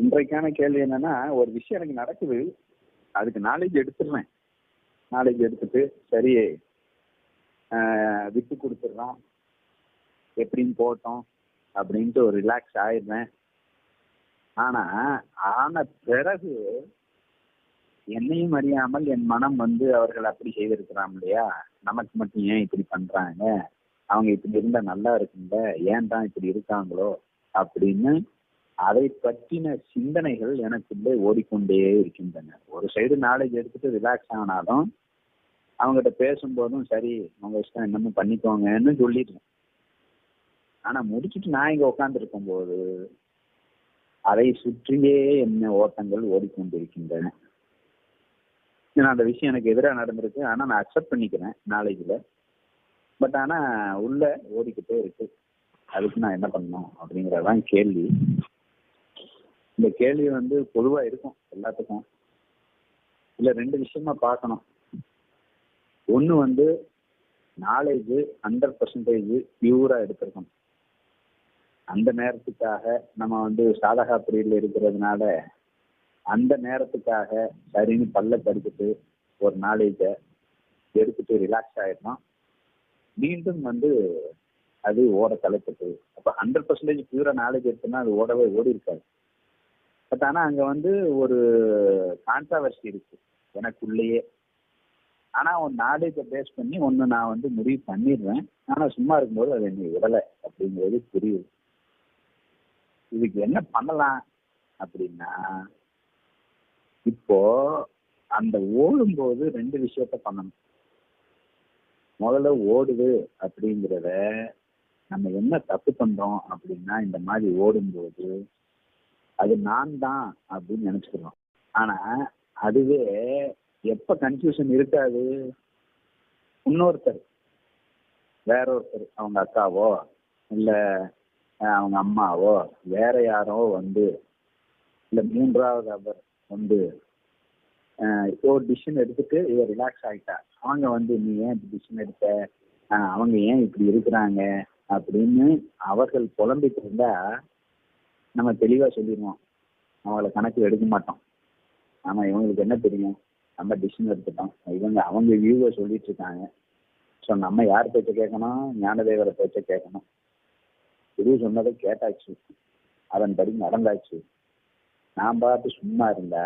இன்றைக்கான கேள்வி என்னன்னா ஒரு விஷயம் எனக்கு நடக்குது அதுக்கு நாலேஜ் எடுத்துடுறேன் நாலேஜ் எடுத்துட்டு சரி விட்டு கொடுத்துட்றோம். எப்படின்னு போட்டோம் அப்படின்ட்டு ஒரு ரிலாக்ஸ் ஆயிடுறேன் ஆனா ஆன பிறகு என்னையும் அறியாமல் என் மனம் வந்து அவர்கள் அப்படி செய்திருக்கிறான் இல்லையா? நமக்கு மட்டும் ஏன் இப்படி பண்றாங்க? அவங்க இப்படி இருந்தா நல்லா இருக்குங்க ஏன் தான் இப்படி இருக்காங்களோ? அப்படின்னு அதை பற்றின சிந்தனைகள் எனக்குள்ளே ஓடிக்கொண்டே இருக்கின்றன. ஒரு சைடு நாலேஜ் எடுத்துட்டு ரிலாக்ஸ் ஆனாலும் அவங்ககிட்ட பேசும்போதும் சரி உங்க இஷ்டம் என்னமோ பண்ணிக்கோங்கன்னு சொல்லிடுறேன் ஆனா முடிச்சுட்டு நான் இங்க உட்காந்துருக்கும் போது அதை சுற்றியே என்ன ஓட்டங்கள் ஓடிக்கொண்டிருக்கின்றன. ஏன்னா அந்த விஷயம் எனக்கு எதிராக நடந்திருக்கு. ஆனா நான் அக்செப்ட் பண்ணிக்கிறேன் நாலேஜ்ல பட் ஆனா உள்ள ஓடிக்கிட்டே இருக்கு. அதுக்கு நான் என்ன பண்ணணும் அப்படிங்கறதான் கேள்வி. இந்த கேள்வி வந்து பொதுவா இருக்கும் எல்லாத்துக்கும். இல்ல ரெண்டு விஷயமா பார்க்கணும். ஒண்ணு வந்து நாலேஜ் ஹண்ட்ரட் பர்சன்டேஜ் பியூரா எடுத்திருக்கணும். அந்த நேரத்துக்காக நம்ம வந்து சாதகா பிரிவில் இருக்கிறதுனால அந்த நேரத்துக்காக சரின்னு பல்ல கடிச்சிட்டு ஒரு நாலேஜை எடுத்துட்டு ரிலாக்ஸ் ஆயிடணும். மீண்டும் வந்து அது ஓட தலைப்பட்டு. அப்போ ஹண்ட்ரட் பர்சன்டேஜ் பியூரா நாலேஜ் எடுத்தோம்னா அது ஓடவே ஓடி இருக்காது பட் ஆனால் அங்கே வந்து ஒரு கான்ட்ராவர்சி இருக்கு. எனக்குள்ளேயே. ஆனால் ஒரு நாலேஜை பேஸ் பண்ணி ஒன்று நான் வந்து முடிவு பண்ணிடுவேன் ஆனால் சும்மா இருக்கும்போது அது என்னை விடலை அப்படிங்கிறது புரியுது. இதுக்கு என்ன பண்ணலாம் அப்படின்னா இப்போ அந்த ஓடும்போது ரெண்டு விஷயத்த பண்ணணும். முதல்ல ஓடுது அப்படிங்கிறத நம்ம என்ன தப்பு பண்றோம் அப்படின்னா இந்த மாதிரி ஓடும்போது அது நான் தான் அப்படின்னு நினைச்சுக்கிறோம். ஆனா அதுவே எப்ப கன்ஃபியூஷன் இருக்காது? இன்னொருத்தர் வேற ஒருத்தர் அவங்க அக்காவோ இல்ல அவங்க அம்மாவோ வேற யாரோ வந்து இல்ல மூன்றாவது அவர் வந்து ஒரு டிசிஷன் எடுத்துட்டு இவர் ரிலாக்ஸ் ஆகிட்டா அவங்க வந்து நீ ஏன் டிசிஷன் எடுத்த? அவங்க ஏன் இப்படி இருக்கிறாங்க? அப்படின்னு அவர்கள் புலம்பிட்டு இருந்தா நம்ம தெளிவா சொல்லிடுவோம். அவங்கள கணக்கு எடுக்க மாட்டோம். ஆமாம் இவங்களுக்கு என்ன தெரியும்? நம்ம டிசிஷன் எடுத்துட்டோம். இவங்க அவங்க வியூவை சொல்லிட்டு இருக்காங்க. ஸோ நம்ம யார் பேச்சை கேட்கணும்? ஞானதேவரை பேச்ச கேட்கணும். குரு சொன்னதை கேட்டாச்சு. அதன்படி நடந்தாச்சு. நான் பார்த்து சும்மா இருந்தா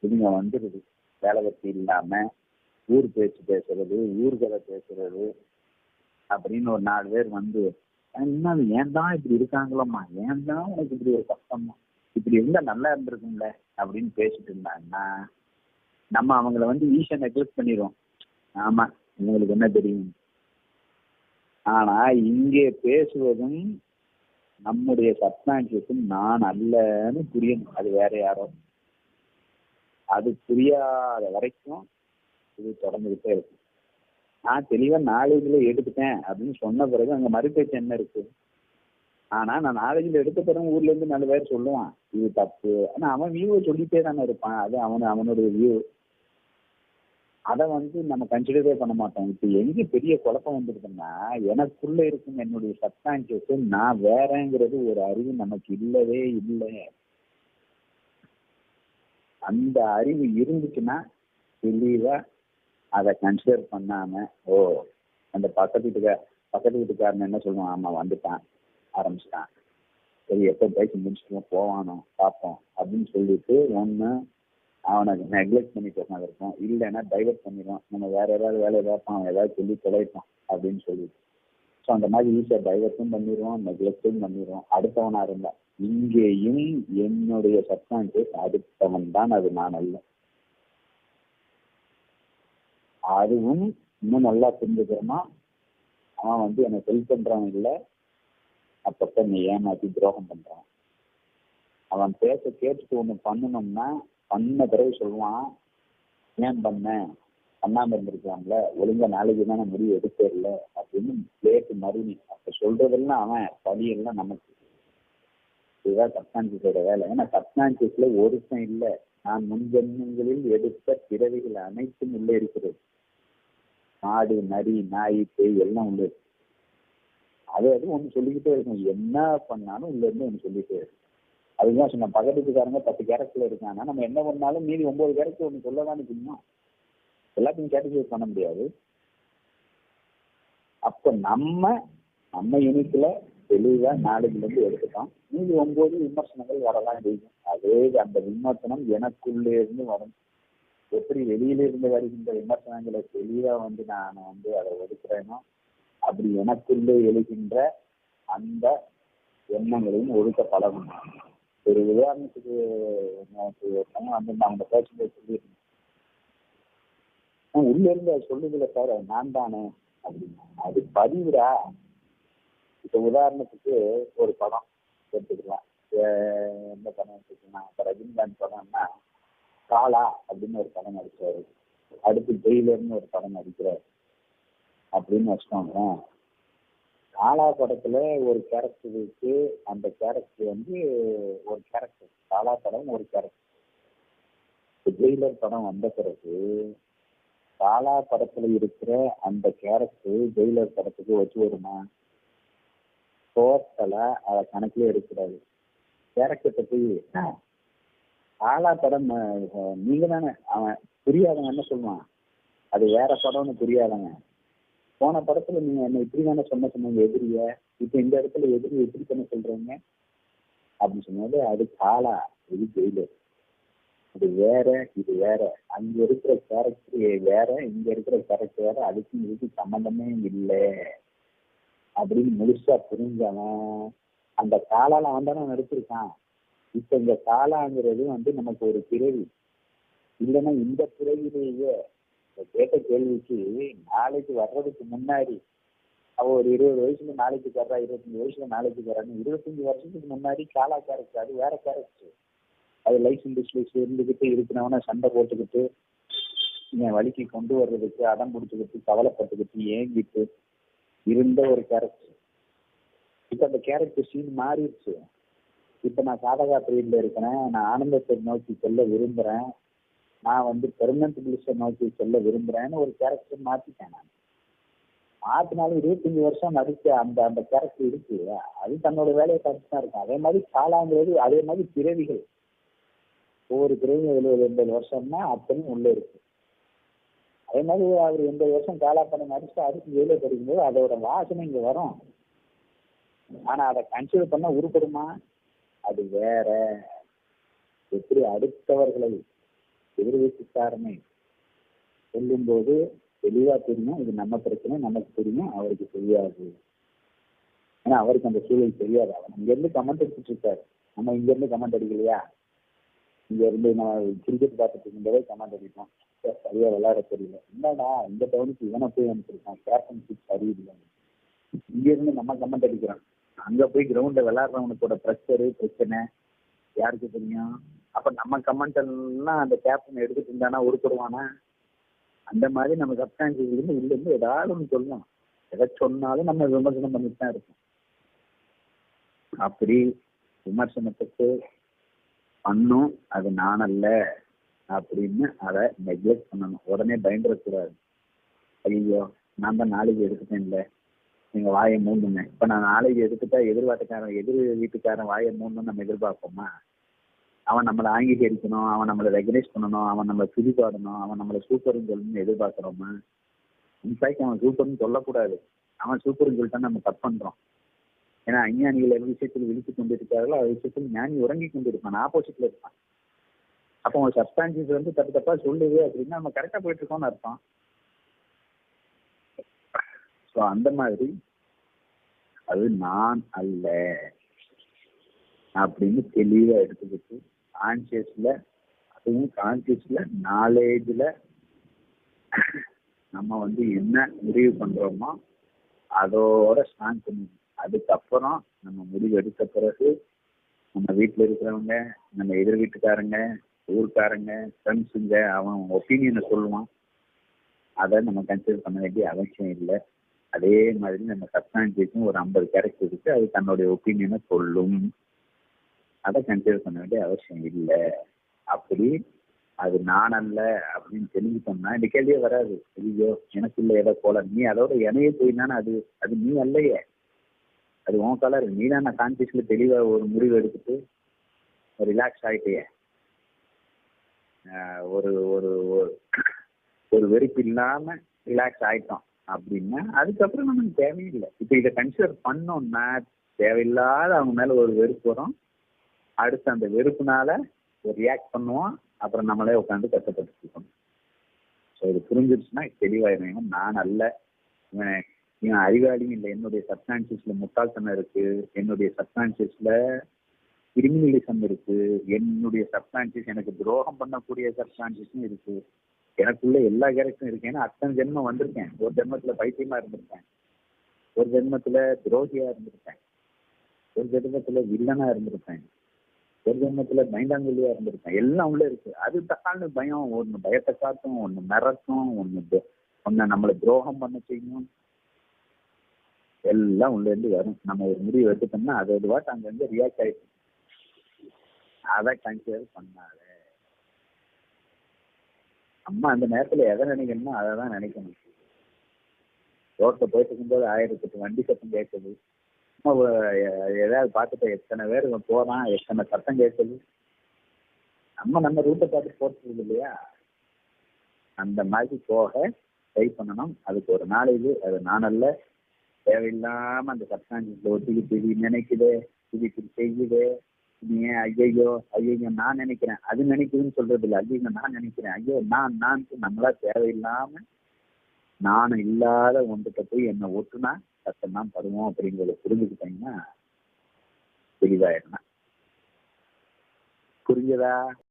இவங்க வந்துடுது. வேலை வெட்டி இல்லாம ஊர் பேச்சு பேசுறது ஊர்கதை பேசுறது அப்படின்னு ஒரு நாலு பேர் வந்து என்ன ஏன் தான் இப்படி இருக்காங்களோம்மா? ஏன் தான் உனக்கு இப்படி ஒரு கஷ்டமா இப்படி இருந்தா நல்லா இருந்திருக்கும்ல? அப்படின்னு பேசிட்டு இருந்தாங்கன்னா நம்ம அவங்கள வந்து ஈஸியா நெக்லெக்ட் பண்ணிடுவோம் ஆமா உங்களுக்கு என்ன தெரியும்? ஆனா இங்கே பேசுவதும் நம்முடைய சப்கான்சியஸும் நான் அல்லன்னு புரியணும். அது வேற யாரோ. அது புரியாத வரைக்கும் இது தொடர்ந்துகிட்டே இருக்கும். நான் தெளிவா நாலேஜ்ல எடுத்துட்டேன் அப்படின்னு சொன்ன பிறகு அங்க மறுபேச்சு என்ன இருக்கு? ஆனா நான் நாலேஜ்ல எடுத்த பிறகு ஊர்ல இருந்து நல்ல பேர் சொல்லுவான் இது தப்பு. ஆனா அவன் வியூவை சொல்லிட்டே தானே இருப்பான். அது அவன் அவனுடைய வியூ அதை வந்து நம்ம கன்சிடரே பண்ண மாட்டோம். இப்போ எங்க பெரிய குழப்பம் வந்துருக்குன்னா எனக்குள்ள இருக்கும் என்னுடைய சப்கான்சியஸ் நான் வேறங்கிறது ஒரு அறிவு நமக்கு இல்லவே இல்லை. அந்த அறிவு இருந்துச்சுன்னா தெளிவா அதை கன்சிடர் பண்ணாம ஓ அந்த பக்கத்து வீட்டுக்கார பக்கத்து வீட்டுக்காரன் என்ன சொல்லுவான்? ஆமா வந்துட்டான் ஆரம்பிச்சிட்டான். சரி எப்போ பேசி முடிச்சுட்டு போவானோ பார்ப்போம் அப்படின்னு சொல்லிட்டு ஒன்று அவனை நெக்லெக்ட் பண்ணிட்டு இருக்கும். இல்லைன்னா டைவர்ட் பண்ணிடுவான். நம்ம வேற ஏதாவது வேலை பார்ப்போம் அவன் ஏதாவது சொல்லி தொலைப்பான் அப்படின்னு சொல்லிட்டு. ஸோ அந்த மாதிரி ஈஸியாக டைவர்ட்டும் பண்ணிடுவோம் நெக்லெக்டும் பண்ணிடுவோம் அடுத்தவனா இருந்தா இங்கேயும் என்னுடைய சப்கான்சியஸ் அடுத்தவன் தான் அது நான் அல்ல. அதுவும் இன்னும் நல்லா புரிஞ்சுக்கிறோமா அவன் வந்து என்னை ஹெல்ப் பண்றவன் இல்லை அப்பப்ப நீ ஏமாத்தி துரோகம் பண்றான். அவன் பேச கேட்டுட்டு ஒண்ணு பண்ணணும்னா பண்ண பிறகு சொல்லுவான் ஏன் பண்ண? பண்ணாம இருந்திருக்கலாம்ல. ஒழுங்கா நாளைக்கு தானே முடிவு எடுத்தேர்ல அப்படின்னு பிளேட்டு மறுநி அப்ப சொல்றதெல்லாம் அவன் பழியெல்லாம் நமக்கு. இதுதான் சப்கான்சியஸோட வேலை. ஏன்னா சப்கான்சியஸ்ல ஒருத்தன் இல்லை. நான் முன்ஜென்மங்களில் எடுத்த பிறவிகள் அனைத்தும் உள்ளே இருக்கிறது. மாடு நரி நாய் பேய் எல்லாம் உள்ள இருக்கு அது அது ஒன்று சொல்லிக்கிட்டே இருக்கும். என்ன பண்ணாலும் உள்ள இருந்து ஒன்று சொல்லிட்டே இருக்கும். அதுதான் சொன்ன பக்கத்துக்காரங்க பத்து கேரக்டர்ல இருக்காங்க நம்ம என்ன பண்ணாலும் மீதி ஒன்பது கேரக்டர் ஒன்று சொல்லதானே செய்யணும் எல்லாத்தையும் கேட்டகரைஸ் பண்ண முடியாது. அப்ப நம்ம நம்ம யூனிட்ல தெளிவா நாளைக்குல இருந்து எடுத்துட்டோம். மீதி ஒன்பது விமர்சனங்கள் வரலாம் செய்யும். அதே அந்த விமர்சனம் எனக்குள்ளே இருந்து வரும். எப்படி வெளியில இருந்து வருகின்ற விமர்சனங்களை தெளிவா வந்து நான் வந்து அதை ஒதுக்குறேனோ அப்படி எனக்குள்ளே எழுகின்ற அந்த எண்ணங்களையும் ஒழுக்க பழகும் ஒரு உதாரணத்துக்கு எனக்கு ஒருத்தவங்க வந்து அவங்க பேசும்போது சொல்லியிருந்தேன். உள்ள இருந்து அது சொல்லுதுல சார் நான் தானே அப்படின்னா அது பதிவுடா? இப்ப உதாரணத்துக்கு ஒரு படம் எடுத்துக்கலாம். எந்த படம் எடுத்துக்கலாம்? இப்ப ரஜினிகாந்த் படம்னா காலா அப்படின்னு ஒரு படம் நடிச்சாரு. அடுத்து ஜெயிலர்னு ஒரு படம் நடிக்கிறார். அப்படின்னு வச்சுக்கோங்களேன். காலா படத்துல ஒரு கேரக்டர் இருக்கு. அந்த கேரக்டர் வந்து ஒரு கேரக்டர் காலா படம் ஒரு கேரக்டர் ஜெயிலர் படம் வந்த பிறகு காலா படத்துல இருக்கிற அந்த கேரக்டர் ஜெயிலர் படத்துக்கு வச்சு வருமா டோட்டலா அதை கணக்கிலே எடுக்கிறாரு. கேரக்டர் பத்தி ஆலா படம் நீங்க தானே அவன் புரியாதவன் என்ன சொல்லுவான்? அது வேற படம்னு புரியாதவன். போன படத்துல நீங்க என்ன இப்படி தானே சொன்ன சொன்னீங்க எதிரிய? இப்ப இந்த இடத்துல எதிரி எப்படி தானே சொல்றீங்க? அப்படின்னு சொன்னது அது காலா இது ஜெயிலு. இது வேற இது வேற. அங்க இருக்கிற கேரக்டர் வேற இங்க இருக்கிற கேரக்டர் வேற அதுக்கும் இதுக்கு சம்மந்தமே இல்லை. அப்படின்னு முழுசா புரிஞ்சவன். அந்த காலால அவன் தானே நடிச்சிருக்கான். இப்ப இந்த காலாங்கிறது வந்து நமக்கு ஒரு பிறவி. இல்லைன்னா இந்த பிறவிலேயே கேட்ட கேள்விக்கு நாளைக்கு வர்றதுக்கு முன்னாடி அவ ஒரு இருபது வயசுல நாளைக்கு தர்றா இருபத்தஞ்சு வயசுல நாளைக்கு தர்றான்னு இருபத்தஞ்சு வருஷத்துக்கு முன்னாடி காலா கேரக்டர் அது வேற கேரக்டர் அது லைஃப் இண்டஸ்ட்ரியில இருந்துகிட்டு இருக்கிறவன சண்டை போட்டுக்கிட்டு என் வழிக்கு கொண்டு வர்றதுக்கு அடம் பிடிச்சிக்கிட்டு கவலைப்பட்டுக்கிட்டு ஏங்கிட்டு இருந்த ஒரு கேரக்டர் இப்ப அந்த கேரக்டர் சீன் மாறிடுச்சு. இப்ப நான் சாதகா பீரியட்ல இருக்கிறேன். நான் ஆனந்தத்தை நோக்கி செல்ல விரும்புறேன். நான் வந்து பெர்மனன்ட் பிளிஸை நோக்கி செல்ல விரும்புறேன்னு ஒரு கேரக்டர் மாத்திட்டேன் நான். மாத்தினாலும் இருபத்தஞ்சு வருஷம் நடிச்ச அந்த அந்த கேரக்டர் இருக்கு அது தன்னோட வேலையை கரெக்டாக தான் இருக்கும் அதே மாதிரி காலாங்கிறது அதே மாதிரி பிறவிகள். ஒவ்வொரு பிறவியும் எழுபது எண்பது வருஷம்னா அத்தனையும் உள்ள இருக்கு. அதே மாதிரி அவர் எண்பது வருஷம் காலா பண்ணி நடிச்சு அதுக்கு வெளியே படிக்கும்போது அதோட வாசனை இங்க வரும். ஆனா அதை கன்சிடர் பண்ண உருப்படுமா? அது வேற. எப்படி அடுத்தவர்களை எதிர்வீச்சுக்காரனை சொல்லும்போது தெளிவா தெரியும். இது நம்ம பிரச்சனை நமக்கு தெரியும். அவருக்கு தெரியாது. ஏன்னா அவருக்கு அந்த சூழல் தெரியாது. அவர் இங்க இருந்து கமெண்ட் அடிச்சுட்டு இருக்காரு நம்ம இங்க இருந்து கமெண்ட் அடிக்கலையா? இங்க இருந்து நான் கிரிக்கெட் பார்த்துட்டு இருக்கும்போதே கமெண்ட் அடிப்போம். சரியா விளையாட தெரியல. என்னடா இந்த டவுனுக்கு இவனை போய் அனுப்பிச்சிருக்கான் கேப்டன்ஷிப் சரியில்லை. இங்க இருந்து நம்ம கமெண்ட் அடிக்கிறோம். அங்க போய் கிரவுண்ட்ல விளையாடுறவனுக்கோட ப்ரெஷரு பிரச்சனை. யாருக்கு தெரியும்? அப்ப நம்ம கமெண்ட் அந்த கேப்டன் எடுத்துட்டு இருந்தானா உருப்படுவானா? அந்த மாதிரி நம்ம சப்ஸ்டான்சியஸ் இருந்து உள்ள இருந்து ஏதாவது ஒன்று சொல்லணும். எதை சொன்னாலும் நம்ம விமர்சனம் பண்ணிட்டு தான் இருக்கோம் அப்படி விமர்சனத்துக்கு பண்ணும். அது நான் அல்ல. அப்படின்னு அதை நெக்லெக்ட் பண்ணணும். உடனே பயந்துடக்கூடாது. ஐயோ நான் தான் நாளைக்கு எடுத்துட்டேன்ல. நீங்க வாயை மூடுங்க. இப்ப நான் நாளைக்கு எடுத்துட்டா எதிர்பார்த்தக்காரன் எதிர் வீட்டுக்காரன் வாயை மூடணும்னு நம்ம எதிர்பார்ப்போமா? அவன் நம்மளை அங்கீகரிக்கணும் அவன் நம்மளை ரெகனைஸ் பண்ணணும் அவன் நம்மளை சுதி பாடணும் அவன் நம்மளை சூப்பர்னு சொல்லணும்னு எதிர்பார்க்கிறோமா? இன்ஃபேக்ட் அவன் சூப்பர்னு சொல்லக்கூடாது. அவன் சூப்பர்னு சொல்லிட்டா நம்ம தப்பு பண்றோம். ஏன்னா அஞ்ஞானிகள் எவ்வளவு விஷயத்தில் விழித்து கொண்டிருக்கார்களோ அது விஷயத்தில் ஞானி உறங்கி கொண்டிருப்பான். ஆப்போசிட்ல இருப்பான். அப்போ அவன் சப்ஸ்டான்சஸ் வந்து தப்பு தப்பா சொல்லுது அப்படின்னா நம்ம கரெக்டா போயிட்டு இருக்கோம்னு அர்த்தம். ஸோ அந்த மாதிரி அது நான் அல்ல அப்படின்னு தெளிவா எடுத்துக்கிட்டு கான்சியஸ்ல அதுவும் கான்சியஸ்ல நாலேஜ்ல நம்ம வந்து என்ன முடிவு பண்றோமோ அதோட ஸ்ட்ராங் பண்ணி அதுக்கப்புறம் நம்ம முடிவு எடுத்த பிறகு நம்ம வீட்டில் இருக்கிறவங்க நம்ம எதிர் வீட்டுக்காரங்க ஊர்க்காரங்க ஃப்ரெண்ட்ஸுங்க அவன் ஒப்பீனியனை சொல்லுவான். அதை நம்ம கன்சிடர் பண்ண வேண்டிய அவசியம் இல்லை. அதே மாதிரி நம்ம சப்கான்சியஸும் ஒரு ஐம்பது கேரக்டர் இருக்கு. அது தன்னுடைய ஒப்பீனியனை சொல்லும். அதை கன்சிடர் பண்ண வேண்டிய அவசியம் இல்லை. அப்படி அது நான் அல்ல அப்படின்னு தெரிஞ்சுட்டோம்னா இந்த கேள்வியே வராது. ஐயோ எனக்குள்ள ஏதோ போல நீ அதோட இணைய போயினானே அது அது நீ அல்லையே. அது உன் கலர் நீ தான் கான்சியஸ்ல தெளிவா ஒரு முடிவு எடுத்துட்டு ரிலாக்ஸ் ஆயிட்டியே. ஒரு ஒரு ஒரு- ஒரு வெறுப்பு இல்லாம ரிலாக்ஸ் ஆயிட்டோம். அப்படின்னா அதுக்கப்புறம் நமக்கு தேவையில்லை. இப்போ இதை கன்சிடர் பண்ணோம்னா தேவையில்லாத அவங்க மேல ஒரு வெறுப்பு வரும். அடுத்து அந்த வெறுப்புனால ரியாக்ட் பண்ணுவோம். அப்புறம் நம்மளே உட்காந்து கஷ்டப்பட்டு இருக்கணும் ஸோ இது புரிஞ்சிருச்சுன்னா தெளிவாயிருவேன் நான் அல்ல. இவன் இவன் அறிவாளியும் இல்லை. என்னுடைய சப்கான்சியஸ்ல முட்டாள்தனம் இருக்கு. என்னுடைய சப்கான்சியஸ்ல கிரிமினலிசம் இருக்கு. என்னுடைய சப்கான்சியஸ் எனக்கு துரோகம் பண்ணக்கூடிய சப்கான்சியஸும் இருக்கு. எனக்குள்ள எல்லா கேரக்டரும் இருக்கேன். அத்தனை ஜென்மம் வந்திருக்கேன். ஒரு ஜென்மத்துல பைத்தியமா இருந்திருக்கேன். ஒரு ஜென்மத்துல துரோகியா இருந்திருக்கேன். ஒரு ஜென்மத்துல வில்லனா இருந்திருப்பேன் ஒரு ஜென்மத்துல பயந்தாங்குழியா இருந்திருப்பேன் எல்லாம் உள்ள இருக்கு. அது தக்கான பயம். ஒண்ணு பயத்தை காட்டும் ஒண்ணு மிரட்டும் ஒண்ணு து- ஒண்ணு நம்மளை துரோகம் பண்ண செய்யும். எல்லாம் உள்ள இருந்து வரும். நம்ம ஒரு முடிவு எடுத்துட்டோம்னா அது ஒரு வாட்டு அங்கங்க ரியாக்ட் ஆயிடும். அதை கன்சிடர் பண்ணாத. அம்மா அந்த நேரத்துல எதை நினைக்கணுமோ அதை தான் நினைக்கணும். ரோட்ல போயிட்டு இருக்கும்போது ஆயிரத்தெட்டு வண்டி சத்தம் கேட்குது. ஏதாவது பார்த்துட்டு எத்தனை பேர் போறான் எத்தனை சத்தம் கேட்குது. நம்ம நம்ம ரூட்டை பார்த்து போட்டுருது இல்லையா? அந்த மாதிரி போக ட்ரை பண்ணணும். அதுக்கு ஒரு நாளைக்கு அது நானல்ல தேவையில்லாம அந்த சப்கான்சியஸ்ல ஒட்டிக்கிட்டு இது நினைக்குது இது இப்படி செய்யுது. நீ ஏன் ஐயையோ ஐயோ நான் நினைக்கிறேன். அது நினைக்குதுன்னு சொல்றது இல்லை. ஐயோ நான் நினைக்கிறேன். ஐயோ நான் நான் நம்மளா தேவையில்லாம நான் இல்லாத ஒன்றுகிட்ட போய் என்னை ஒட்டுனா கஷ்டம் தான் படுவோம் அப்படிங்கிறத புரிஞ்சுக்கிட்டீங்கன்னா தெளிவாயிடலாம் புரிஞ்சதா?